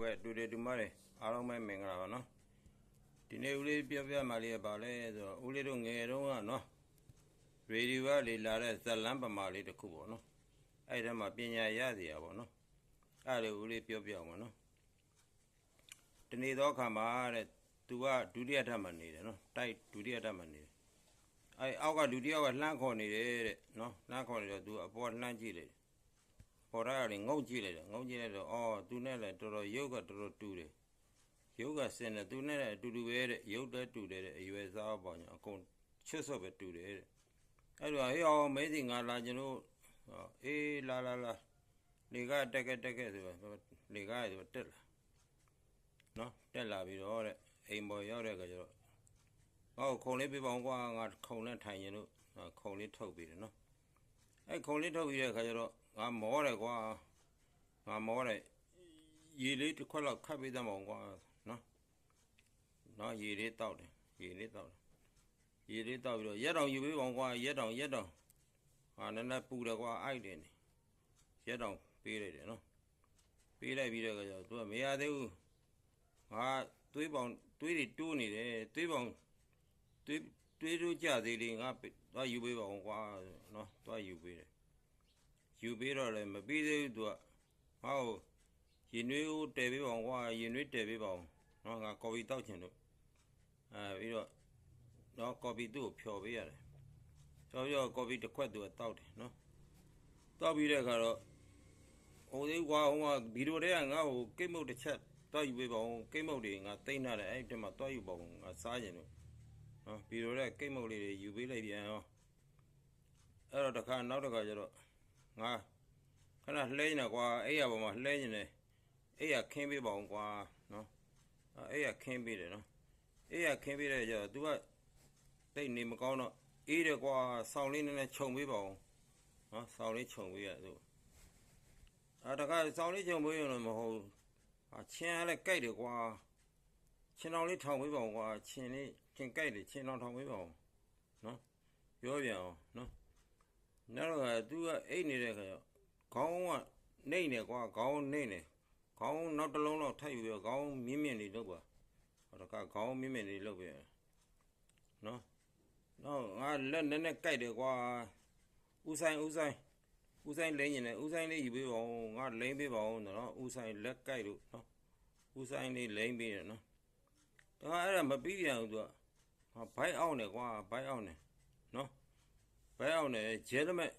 ဟုတ်ကဲ့တူတယ်တူမတယ်အားလုံးပဲမင်္ဂလာပါနော်ဒီနေ့ဦးလေးပြောပြမှလေးကပါလဲဆိုတော့ဦးလေးတို့ငယ်တုန်းကနော်ရေဒီယိုကလေလာတဲ့ဇက်လန်းပမာလေးတစ်ခုပေါ့နော်အဲ့ဒါမှပညာရစီရပေါ့နော်အဲ့ဒါဦးလေးပြောပြအောင်ပါနော်ဒီနေ့တော့ခါမှာတဲ့သူကဒုတိယထပ်မှနေတယ်နော်တိုက်ဒုတိယထပ်မှနေတယ်အဲ့အောက်ကဒုတိယကလှမ်းခေါ်နေတယ်တဲ့နော်လှမ်းခေါ်နေတော့သူအပေါ်လှမ်းကြည့်လိုက် ပေါ်ရရတယ်ငုံကြည့်လိုက်တယ်ငုံကြည့်လိုက်တော့အော်သူနဲ့လည်းတော်တော်ရုပ်ကတော်တော်တူတယ်ရုပ်ကစင်တယ်သူနဲ့လည်းအတူတူပဲတဲ့ရုပ်တည်းတူတယ်တဲ့အရွယ်စားပေါ့ညာအကုန်ချွတ်ဆော့ပဲတူတယ်တဲ့အဲ့တော့ဟေးအောင်မဲစီငါလာကျွန်တော်အေးလာလာလာလေကတက်ကက်တက်ကက်ဆိုတော့လေကဆိုတက်လာနော်တက်လာပြီးတော့တဲ့အိမ်ပေါ်ရောက်တဲ့အခါကျတော့ဟောခုံလေးပြပေါင်းကွာငါခုံနဲ့ထိုင်ရင်လို့ခုံလေးထုတ်ပြီးတယ်နော် အဲ့ခုံလေးထုတ်ပြီးတဲ့အခါကျတော့ငါမောတယ်ကွာငါမောတယ်ရေလေးတစ်ခွက်လောက်ခတ်ပေးသမောင်ကွာနော်နော်ရေလေးတောက်တယ်ရေလေးတောက်တယ်ရေလေးတောက်ပြီးတော့ရက်တောင်ယူပေးပါအောင်ကွာရက်တောင်ရက်တောင်ဟာနည်းနည်းပူတယ်ကွာအိုက်တယ်နေရက်တောင်ပေးလိုက်တယ်နော်ပေးလိုက်ပြီးတော့ကျတော့သူကမရသေးဘူးငါသွေးပေါင်သွေးတွေတိုးနေတယ်သွေးပေါင်သွေး သွေးတို့ကြသေးလေငါသွားယူပေးပါအောင်ကွာနော်သွားယူပေးတယ်ယူပေးတော့လည်းမပြီးသေးဘူးသူကဟောရင်နွေးကိုတည်ပေးပါအောင်ကွာရင်နွေးတည်ပေးပါအောင်နော်ငါကော်ဖီတောက်ချင်လို့အဲပြီးတော့နော်ကော်ဖီသူ့ကိုဖြော်ပေးရတယ်ဖြော်ပြီးတော့ကော်ဖီတစ်ခွက်သူကတောက်တယ်နော်တောက်ပြီးတဲ့အခါတော့ဟိုသေးကွာဟိုကဗီဒီယိုတွေကငါ့ကိုကိတ်မုတ်တစ်ချက်တောက်ယူပေးပါအောင်ကိတ်မုတ်တွေငါတိမ့်ထားတယ်အဲ့ဒီမှာတောက်ယူပါအောင်ငါစားကျင်လို့ နော်ဗီဒီယိုတွေကကိတ်မုတ်လေးတွေယူပေးလိုက်ပြန်ရောအဲ့တော့တစ်ခါနောက်တစ်ခါကျတော့ငါခဏလှဲနေကွာအဲ့ရပေါ်မှာလှဲနေတယ်အဲ့ရခင်းပေးပါအောင်ကွာနော်အဲ့ရခင်းပေးတယ်နော်အဲ့ရခင်းပေးတဲ့ကျတော့ तू ကတိတ်နေမကောင်းတော့အေးတယ်ကွာဆောင်းလေးနည်းနည်းခြုံပေးပါအောင်နော်ဆောင်းလေးခြုံပေးရသူအာတခါဆောင်းလေးခြုံပေးရင်တော့မဟုတ်အချင်းရလဲကြိုက်တယ်ကွာချင်းတော်လေးထောင်ပေးပါအောင်ကွာချင်းလေး ချင်းကြိုက်တယ်ချင်းတော်ထောင်ပေးပါအောင်နော်ပြောပြန်အောင်နော်နောက်တော့ကသူကအိတ်နေတဲ့ခါကျခေါင်းကနှိမ့်နေကွာခေါင်းနှိမ့်နေခေါင်းနောက်တစ်လုံးတော့ထပ်ယူပြီးတော့ခေါင်းမြင့်မြင့်နေလုပ်ပါဟောတကခေါင်းမြင့်မြင့်နေလုပ်ပြန်နော်နောက်ငါလက်နည်းနည်းကြိုက်တယ်ကွာဥဆိုင်ဥဆိုင်ဥဆိုင်လိမ့်နေတယ်ဥဆိုင်လေးယူပေးပါဦးငါလိမ့်ပေးပါဦးနော်ဥဆိုင်လက်ကြိုက်လို့နော်ဥဆိုင်လေးလိမ့်ပေးတယ်နော်ဒါကအဲ့ဒါမပြီးပြန်ဘူးသူက ဟာဘိုက်အောင်နေကွာဘိုက်အောင်နေနော်ဘယ်အောင်လဲဂျဲလမက်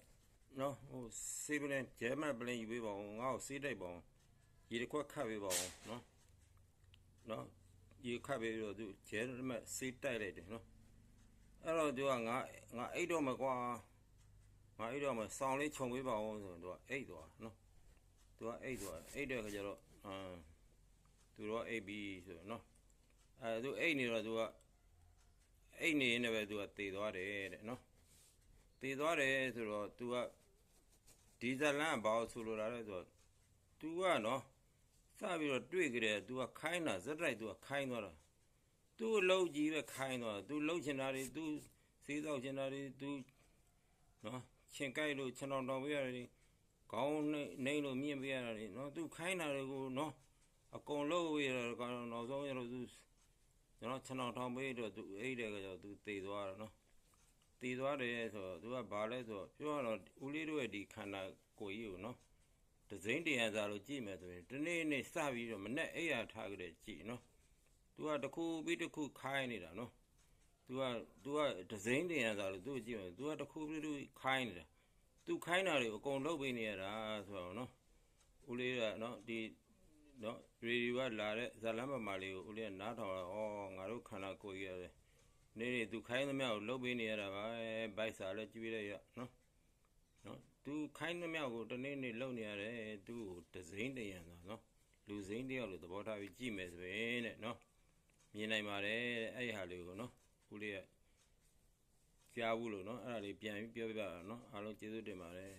နော်ဟိုစေးပလင်ဂျဲမက်ပလင်ယူပေးပါဦးငါ့ကိုစေးတိုက်ပါဦးရေတစ်ခွက်ခတ်ပေးပါဦးနော်နော်ရေခတ်ပေးပြီးတော့သူဂျဲလမက်စေးတိုက်လိုက်တယ်နော်အဲ့တော့သူကငါငါအိတ်တော့မကွာငါအိတ်တော့မစောင်းလေးခြုံပေးပါဦးဆိုတော့သူကအိတ်သွားနော်သူကအိတ်သွားအိတ်တဲ့ခါကျတော့အမ်သူတော့အိတ်ပြီးဆိုတော့နော်အဲသူအိတ်နေတော့သူက အိတ်နေနေပဲသူကတည်သွားတယ်တဲ့နော် တည်သွားတယ်ဆိုတော့ तू ကဒီဇလန်ဘာလို့ဆိုလိုတာလဲဆိုတော့ तू ကနော်စပြီးတော့တွေ့ကြတယ် तू ကခိုင်းတာဇက်တိုက် तू ကခိုင်းသွားတာ तू လှုပ်ကြီးပဲခိုင်းသွားတာ तू လှုပ်ချင်တာတွေ तू စေးတော့ချင်တာတွေ तू နော်ချင်းကြိုက်လို့ခြံတော်တော်ပေးရတယ်ခေါင်းနှိမ့်နှိမ့်လို့မြင့်ပေးရတယ်နော် तू ခိုင်းတာတွေကိုနော်အကုန်လှုပ်ရတော့ကတော့နောက်ဆုံးရတော့ तू ကျွန်တော်ခြံတော်ထောင်ပေးတော့ तू အိတ်တယ်ကကြောင့် तू တည်သွားတာနော်တည်သွားတယ်ဆိုတော့သူကဘာလဲဆိုတော့ပြောရတော့ဦးလေးတို့ရဲ့ဒီခန္ဓာကိုယ်ကြီးကိုနော်ဒဇိမ့်တရားစာလို့ကြည့်မယ်ဆိုရင်ဒီနေ့နေ့စပြီးတော့မနဲ့အိယာထားကြတဲ့ကြည့်နော်သူကတစ်ခုပြီးတစ်ခုခိုင်းနေတာနော်သူကသူကဒဇိမ့်တရားစာလို့သူကြည့်မယ်သူကတစ်ခုပြီးတစ်ခုခိုင်းနေတာသူခိုင်းတာတွေအကုန်လုပ်ပေးနေရတာဆိုတော့နော်ဦးလေးကနော်ဒီ နော်ရေဒီယိုကလာတဲ့ဇာလမ်းပမာလေးကိုဦးလေးကနားထောင်တော့ဩငါတို့ခန္ဓာကိုယ်ကြီးရတယ်နေနေသူခိုင်းသမျှကိုလှုပ်ပေးနေရတာပါဘိုက်စာလည်းကျွေးလိုက်ရနော်နော်သူခိုင်းသမျှကိုတနေ့နေ့လှုပ်နေရတယ်သူ့ကိုဒဇိမ့်တရံသာနော်လူစိမ့်တယောက်လိုသဘောထားပြီးကြည့်မယ်ဆိုရင်တဲ့နော်မြင်နိုင်ပါတယ်အဲ့ဒီဟာလေးကိုနော်ခုလေးကကြားဘူးလို့နော်အဲ့ဒါလေးပြန်ပြီးပြောပြပါနော်အားလုံးကျေးဇူးတင်ပါတယ်